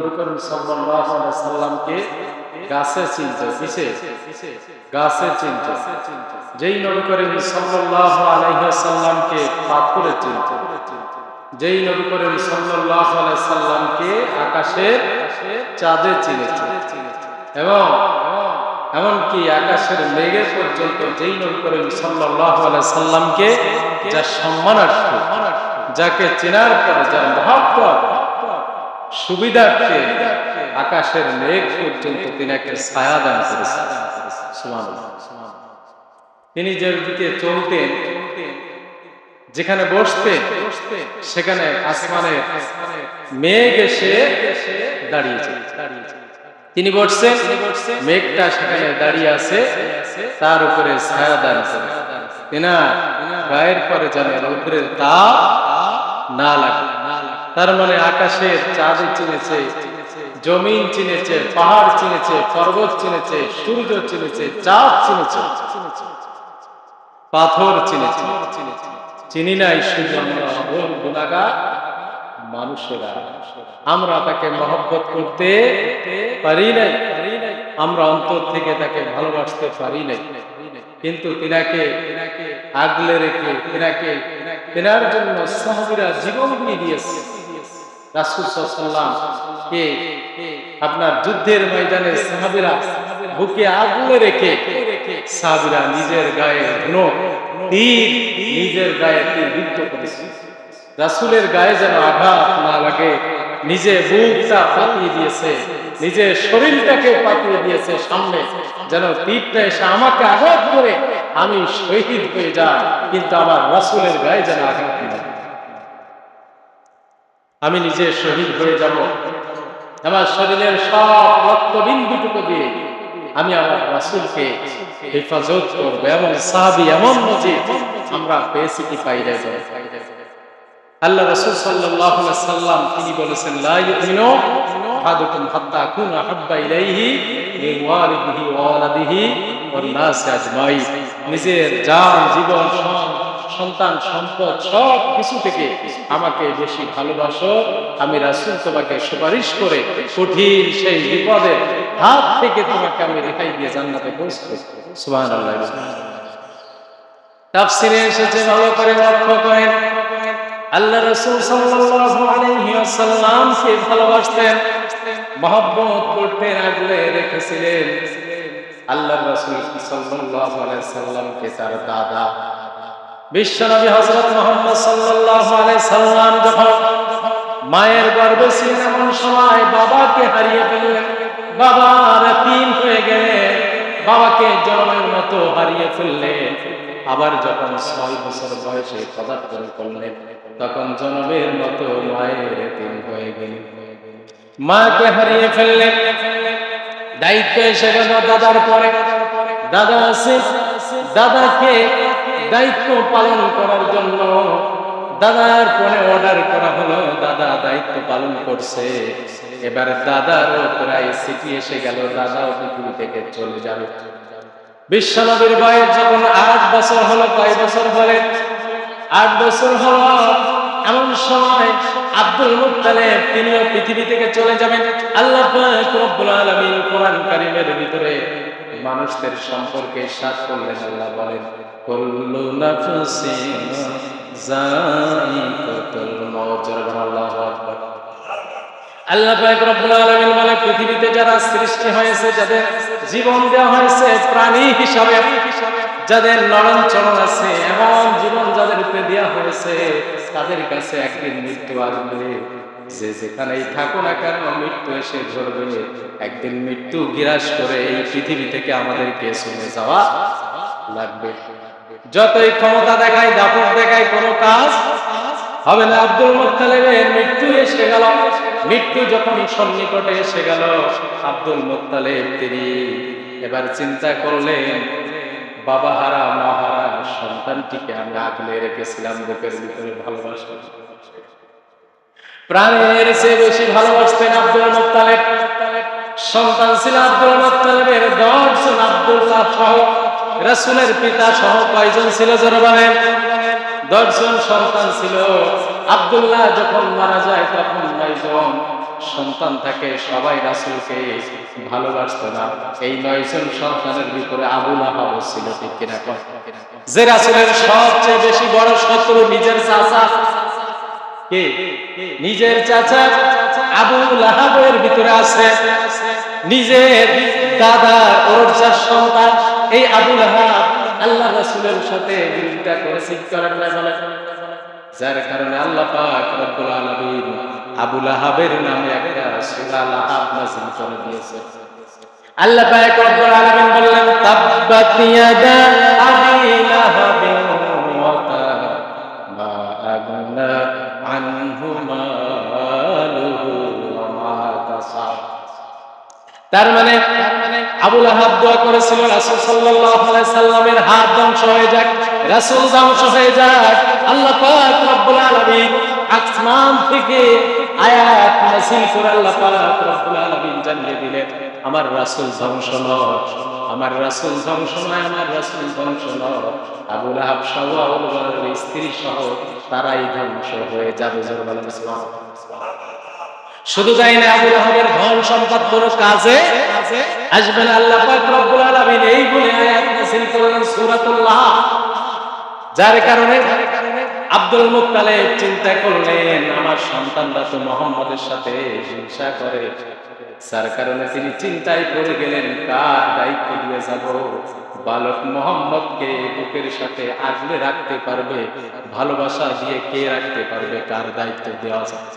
নবী করিম সাল্লাল্লাহু আলাইহি সাল্লামকে গাছে চিনতে কিসে গাছে চিনতে যেই নবী করিম সাল্লাল্লাহু আলাইহি সাল্লামকে পাথরে চিনতে যেই নবী করিম সাল্লাল্লাহু আলাইহি সাল্লামকে আকাশের চাঁদে চিনেছে এবং এমনকি আকাশের মেঘে পর্যন্ত যেই নবী করিম সাল্লাল্লাহু আলাইহি সাল্লামকে যা সম্মানার্থে যাকে চেনার পরে যার মহব্বত সুবিধার্থে আকাশের মেঘ পর্যন্ত তিনাকে ছায়া দান করেছেন। তিনি যে দিকে চলতেন, যেখানে বসতেন, সেখানে আসমানে মেঘ এসে দাঁড়িয়েছে তিনি বসছেন, মেঘটা সেখানে দাঁড়িয়ে আছে, তার উপরে ছায়া দান করে। তিনা গায়ের পরে যেন রৌদ্রের না লাগে তার মানে আকাশের চাঁদে চিনেছে, জমিন চিনেছে, পাহাড় চিনেছে, পর্বত চিনেছে, সূর্য চিনেছে, চাঁদ চিনেছে, পাথর চিনেছে। চিনি নাই গুণাগার মানুষেরা। আমরা তাকে মহব্বত করতে পারি নাই। আমরা অন্তর থেকে তাকে ভালোবাসতে পারি নাই। কিন্তু তিনাকে আগলে রেখে, তিনাকে, তেনার জন্য সাহাবিরা জীবন দিয়ে দিয়েছে। রাসূল কে আপনার যুদ্ধের ময়দানে সাহাবিরা বুকে আগলে রেখে সাহাবিরা নিজের গায়ে তীর, নিজের গায়ে তীর বিদ্ধ করেছে রাসূলের গায়ে যেন আঘাত না লাগে, নিজে বুকটা পাতিয়ে দিয়েছে নিজের শরীরটাকে পাতিয়ে দিয়েছে সামনে, যেন তীরটা এসে আমাকে আঘাত করে আমি শহীদ হয়ে যাই, কিন্তু আমার রাসূলের গায়ে যেন আঘাত। আমি নিজে শহীদ হয়ে যাব। আমার শরীরের সব রক্তবিন্দুটুকু দিয়ে আমি আমার রাসূলকে হেফাজত করব এবং সাহাবি এমন মজিদ আমরা পেয়েছি কি পাই আল্লাহ রাসূল সাল্লাম তিনি বলেছেন আহাদুকুম হাত্তা আকুনা হাব্বা ইলাইহি মিন ওয়ালিদিহি ওয়া ওয়ালাদিহি ওয়ান নাস আজমাইন। নিজের জান, জীবন সম- সন্তান, সম্পদ, সব কিছু থেকে আমাকে বেশি ভালোবাসো। আমি রাসূল তোমাকে সুপারিশ করে কঠিন সেই বিপদের হাত থেকে তোমাকে আমি রেহাই দিয়ে জান্নাতে করেন। আল্লাহ রাসূল তার দাদা বিশ্বনবী হযরত মুহাম্মদ সাল্লাল্লাহু আলাইহি সাল্লাম যখন মায়ের গর্ভে ছিলেন, এমন সময় বাবাকে হারিয়ে ফেললেন। বাবা রাতিম হয়ে গেলেন বাবাকে জন্মের মতো হারিয়ে ফেললেন। আবার যখন ছয় বছর বয়সে পদার্পণ করলেন, তখন জন্মের মতো মায়ের এতিম হয়ে গেলেন। মাকে হারিয়ে ফেললেন। দায়িত্ব এসে গেল দাদার পরে। দাদা আছে দাদাকে দায়িত্ব পালন করার জন্য দাদার ফোনে অর্ডার করা হলো, দাদা দায়িত্ব পালন করছে। এবার দাদারও প্রায় সিটি এসে গেল, দাদাও পৃথিবী থেকে চলে যাবে। বিশ্বনবীর বয়স যখন আট বছর হলো, কয় বছর বলে আট বছর হলো, এমন সময় আব্দুল মুত্তালিব তিনিও পৃথিবী থেকে চলে যাবেন। আল্লাহ কোরআন কারীমের ভিতরে মানুষদের সম্পর্কে সাত করলেন আল্লাহ বলেন, কুল্লু নাফসিন যায়িকাতুল আকবার। আল্লাহ পাক রব্বুল আলামিন বলে পৃথিবীতে যারা সৃষ্টি হয়েছে, যাদের জীবন দেওয়া হয়েছে প্রাণী হিসাবে, যাদের নরম চরণ আছে, এমন জীবন যাদের উপরে দেওয়া হয়েছে, তাদের কাছে একদিন মৃত্যু আসবে। যে যেখানেই থাকো না কেন, মৃত্যু এসে ধরবে। একদিন মৃত্যু গিরাস করে এই পৃথিবী থেকে আমাদেরকে শুনে যাওয়া লাগবে। যতই ক্ষমতা দেখায় দাপট দেখায় কোনো কাজ হবে না। আব্দুল মুত্তালিবের মৃত্যু এসে গেল। মৃত্যু যখন সন্নিকটে এসে গেল, আব্দুল মুত্তালিব তিনি এবার চিন্তা করলেন, বাবা হারা, মা হারা, সন্তানটিকে আমি আগলে রেখেছিলাম, বুকের ভিতরে ভালোবাসা। প্রাণের চেয়ে বেশি ভালোবাসতেন আব্দুল মুত্তালিব। সন্তান ছিল আব্দুল মুত্তালিবের দশজন আব্দুল্লাহ সহ রাসূলের পিতা সহ কয়জন ছিল বলেন দশজন সন্তান ছিল। আব্দুল্লাহ যখন মারা যায় তখন নয়জন সন্তান থাকে। সবাই রাসূলকে ভালোবাসতো না। এই নয়জন সন্তানের ভিতরে আবুল আহাব ছিল ঠিক কিনা? যে রাসুলের সবচেয়ে বেশি বড় শত্রু নিজের চাচা নিজের চাচা আবু লাহাবের ভিতরে আছে। নিজের দাদা ওরজার সন্তান, এই আবু লাহাব আল্লাহ রাসূলের সাথে বিরোধিতা করে ঠিক করার না বলে যার কারণে আল্লাহ পাক রব্বুল আলামিন আবু লাহাবের নামে একটা সূরা লাহাব নাযিল করে দিয়েছে। আল্লাহ পাক রব্বুল আলামিন বললেন, তাব্বাত ইয়াদা আবি লাহাবিন তার মানে আবুল আহাব দোয়া করেছিল রাসূল সাল্লাল্লাহু আলাইহি সাল্লামের হাত ধ্বংস হয়ে যাক, রাসূল ধ্বংস হয়ে যাক। আল্লাহ পাক রব্বুল আলামিন আসমান থেকে আয়াত নাযিল করে আল্লাহ পাক রব্বুল আলামিন জানিয়ে দিলেন, আমার রাসূল ধ্বংস নয়, আমার রাসূল ধ্বংস নয়, আমার রাসূল ধ্বংস নয়। আবুল আহাব স্ত্রী সহ তারাই ধ্বংস হয়ে যাবে শুধু তাই না, আবু লাহাবের ধন সম্পদ কোন কাজে আসবে না। আল্লাহ পাক রব্বুল আলামিন এই বলে আয়াত নাযিল করলেন সূরাতুল্লাহ। যার কারণে আব্দুল মুত্তালিব চিন্তা করলেন, আমার সন্তানরা তো মুহাম্মদের সাথে হিংসা করে। যার কারণে তিনি চিন্তায় পড়ে গেলেন, কার দায়িত্ব দিয়ে যাব? বালক মোহাম্মদকে বুকের সাথে আগলে রাখতে পারবে? ভালোবাসা দিয়ে কে রাখতে পারবে? কার দায়িত্ব দেওয়া যায়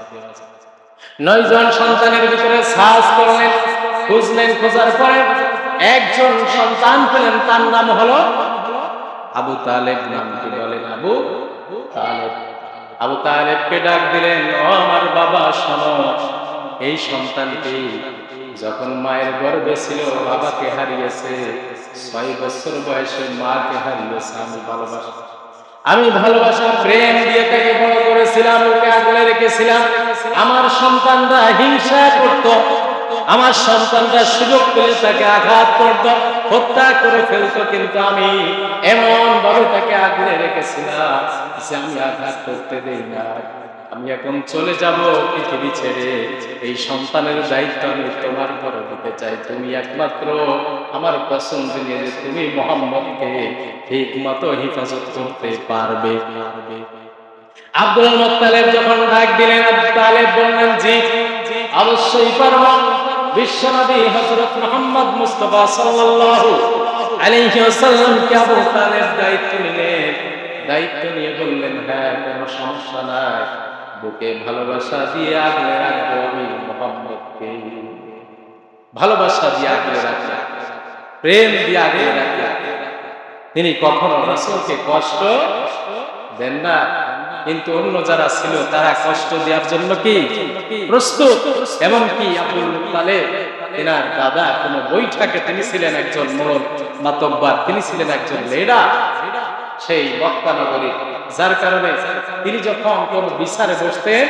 নয় জন সন্তানের ভিতরে সাহস করলেন, খুঁজলেন, খোঁজার পরে একজন সন্তান পেলেন, তার নাম হলো আবু তালেব, নাম কি বলেন আবু তালেব? আবু তালেবকে ডাক দিলেন, ও আমার বাবা, শোনো, এই সন্তানটি যখন মায়ের গর্ভে ছিল, বাবাকে হারিয়েছে, ছয় বছর বয়সে মাকে হারিয়েছে, আমি ভালোবাসি। আমি ভালোবাসা, প্রেম দিয়ে তাকে বড় করেছিলাম, ওকে আগলে রেখেছিলাম। আমার সন্তানরা হিংসা করত। আমার সন্তানরা সুযোগ পেলে তাকে আঘাত করত, হত্যা করে ফেলত, কিন্তু আমি এমন ভাবে তাকে আগলে রেখেছিলাম যে আমি আঘাত করতে দেই না আমি এখন চলে যাব পৃথিবী ছেড়ে। এই সন্তানের দায়িত্ব আমি তোমার পরে দিতে চাই। তুমি একমাত্র আমার পছন্দ নিয়ে যে তুমি মোহাম্মদকে ঠিক মতো হেফাজত করতে পারবে। আব্দুল মুত্তালিব যখন ডাক দিলেন তালেব বললেন, জি, অবশ্যই পারব। বিশ্বনবী হযরত মুহাম্মদ মুস্তাফা সাল্লাল্লাহু আলাইহি ওয়াসাল্লাম কে আবু তালেব দায়িত্ব নিলেন। দায়িত্ব নিয়ে বললেন হ্যাঁ কোনো সমস্যা নাই। বুকে ভালোবাসা দিয়ে আগলে রাখব আমি মোহাম্মদকে। ভালোবাসা দিয়ে আগলে রাখব প্রেম দিয়ে আগলে রাখব তিনি কখনো রাসূলকে কষ্ট দেন না, কিন্তু অন্য যারা ছিল তারা কষ্ট দেওয়ার জন্য কি প্রস্তুত? এমনকি আব্দুল মুত্তালিব, তেনার দাদা, কোন বৈঠকে তিনি ছিলেন একজন মোড়ল মাতব্বার, তিনি ছিলেন একজন লেডা সেই বক্তানগরী যার কারণে তিনি যখন কোন বিচারে বসতেন,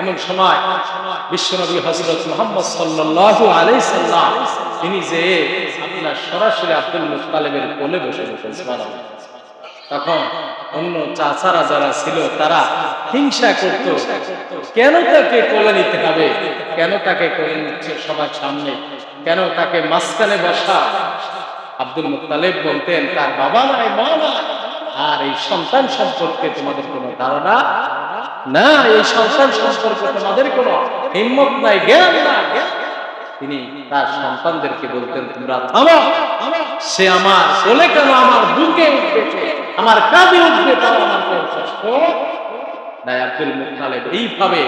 এমন সময় বিশ্বনবী হজরত মোহাম্মদ সাল্লাল্লাহু আলাইহি তিনি যে আপনার সরাসরি আব্দুল মুত্তালিবের কোলে বসে বসে সুবহানাল্লাহ। তখন অন্য চাচারা যারা ছিল, তারা হিংসা করত, কেন তাকে কোলে নিতে হবে? কেন তাকে কোলে নিচ্ছে সবার সামনে? কেন তাকে মাঝখানে বসা? আব্দুল মুত্তালেব বলতেন, তার বাবা নাই, মা নাই। আর এই সন্তান সম্পর্কে তোমাদের কোনো ধারণা না এই সন্তান সম্পর্কে তোমাদের কোনো হিম্মত নাই, জ্ঞান নাই। তিনি তার সন্তানদেরকে বলতেন, তোমরা থামো। সে আমার কোলে কেন আমার বুকে উঠবে আমার কাঁধে উঠবে তাও আমার কষ্ট নাই আব্দুল মুত্তালিব এইভাবে